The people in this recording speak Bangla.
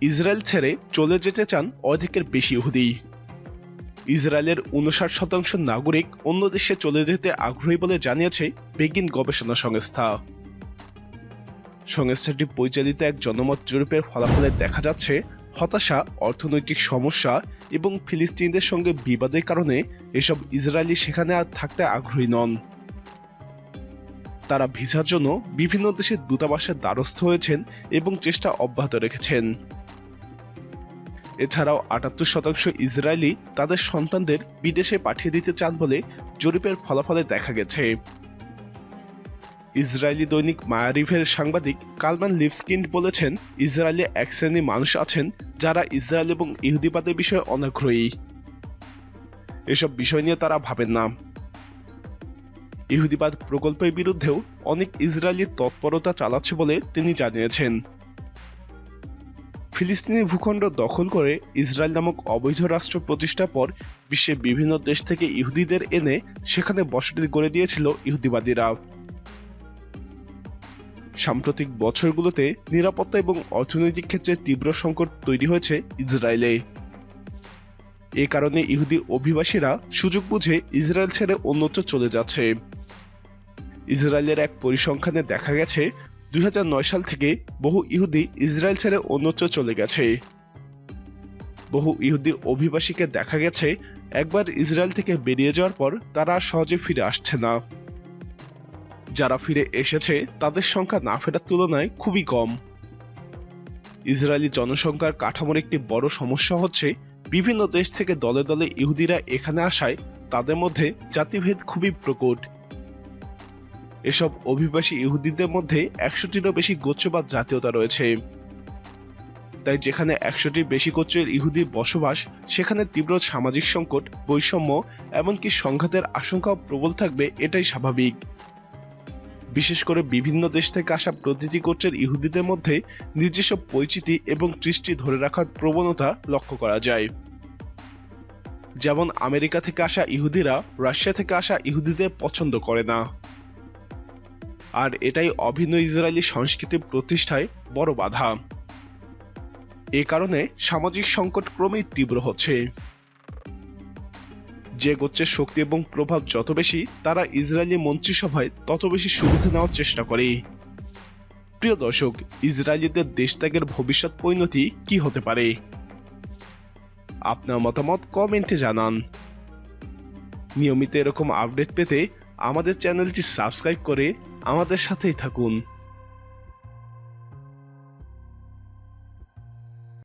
ইসরায়েল ছেড়ে চলে যেতে চান অর্ধেকের বেশি ইহুদি। ইসরায়েলের উনষাট শতাংশ নাগরিক অন্য দেশে চলে যেতে আগ্রহী বলে জানিয়েছে বেগিন গবেষণা সংস্থা। সংস্থাটি পরিচালিত এক জনমত জরিপের ফলাফলে দেখা যাচ্ছে, হতাশা, অর্থনৈতিক সমস্যা এবং ফিলিস্তিনিদের সঙ্গে বিবাদের কারণে এসব ইসরায়েলি সেখানে আর থাকতে আগ্রহী নন। তারা ভিসার জন্য বিভিন্ন দেশের দূতাবাসের দ্বারস্থ হয়েছেন এবং চেষ্টা অব্যাহত রেখেছেন। এছাড়াও আটাত্তর শতাংশ ইসরায়েলি তাদের সন্তানদের বিদেশে পাঠিয়ে দিতে চান বলে জরিপের ফলাফলে দেখা গেছে। ইসরায়েলি দৈনিক মায়ারিভের সাংবাদিক কালমান লিভস্কিন্ড বলেছেন, ইসরায়েলে এক শ্রেণি মানুষ আছেন যারা ইসরায়েল এবং ইহুদিবাদের বিষয়ে অনাগ্রহী। এসব বিষয় নিয়ে তারা ভাবেন না। ইহুদিবাদ প্রকল্পের বিরুদ্ধেও অনেক ইসরায়েলি তৎপরতা চালাচ্ছে বলে তিনি জানিয়েছেন। ফিলিস্তিনি ভূখণ্ড দখল করে ইসরায়েল নামক অবৈধ রাষ্ট্র প্রতিষ্ঠার পর বিশ্বের বিভিন্ন দেশ থেকে ইহুদিদের এনে সেখানে বসতি গড়ে দিয়েছিল ইহুদিবাদীরা। সাম্প্রতিক বছরগুলোতে নিরাপত্তা এবং অর্থনৈতিক ক্ষেত্রে তীব্র সংকট তৈরি হয়েছে ইসরায়েলে। এ কারণে ইহুদি অভিবাসীরা সুযোগ বুঝে ইসরায়েল ছেড়ে অন্যত্র চলে যাচ্ছে। ইসরায়েলের এক পরিসংখ্যানে দেখা গেছে দুই হাজার নয় সাল থেকে বহু ইহুদি ইসরায়েল ছেড়ে অন্যত্র চলে গেছে। বহু ইহুদি অভিবাসীকে দেখা গেছে, একবার ইসরায়েল থেকে বেরিয়ে যাওয়ার পর তারা সহজে ফিরে আসছে না। যারা ফিরে এসেছে, তাদের সংখ্যা না ফেরার তুলনায় খুবই কম। ইসরায়েলি জনসংখ্যার কাঠামোর একটি বড় সমস্যা হচ্ছে, বিভিন্ন দেশ থেকে দলে দলে ইহুদিরা এখানে আসায় তাদের মধ্যে জাতিভেদ খুবই প্রকট। এসব অভিবাসী ইহুদিদের মধ্যে একশোটিরও বেশি গোচ্ছবাদ জাতীয়তা রয়েছে। তাই যেখানে একশোটির বেশি গোত্রের ইহুদি বসবাস, সেখানে তীব্র সামাজিক সংকট, বৈষম্য, এমনকি সংঘাতের আশঙ্কাও প্রবল থাকবে, এটাই স্বাভাবিক। বিশেষ করে বিভিন্ন দেশ থেকে আসা প্রতিটি গোত্রের ইহুদিদের মধ্যে নিজস্ব পরিচিতি এবং দৃষ্টি ধরে রাখার প্রবণতা লক্ষ্য করা যায়। যেমন আমেরিকা থেকে আসা ইহুদিরা, রাশিয়া থেকে আসা ইহুদিদের পছন্দ করে না। আর এটাই অভিন্ন ইসরায়েলি সংস্কৃতির প্রতিষ্ঠায় বড় বাধা। এ কারণে সামাজিক সংকট ক্রমেই তীব্র হচ্ছে। যে গোত্রের শক্তি এবং প্রভাব যত বেশি, তারা ইসরায়েলি মন্ত্রিসভায় তত বেশি সুবিধা নেওয়ার চেষ্টা করে। প্রিয় দর্শক, ইসরায়েলিদের দেশত্যাগের ভবিষ্যৎ পরিণতি কি হতে পারে? আপনার মতামত কমেন্টে জানান। নিয়মিত এরকম আপডেট পেতে আমাদের চ্যানেলটি সাবস্ক্রাইব করে আমাদের সাথেই থাকুন।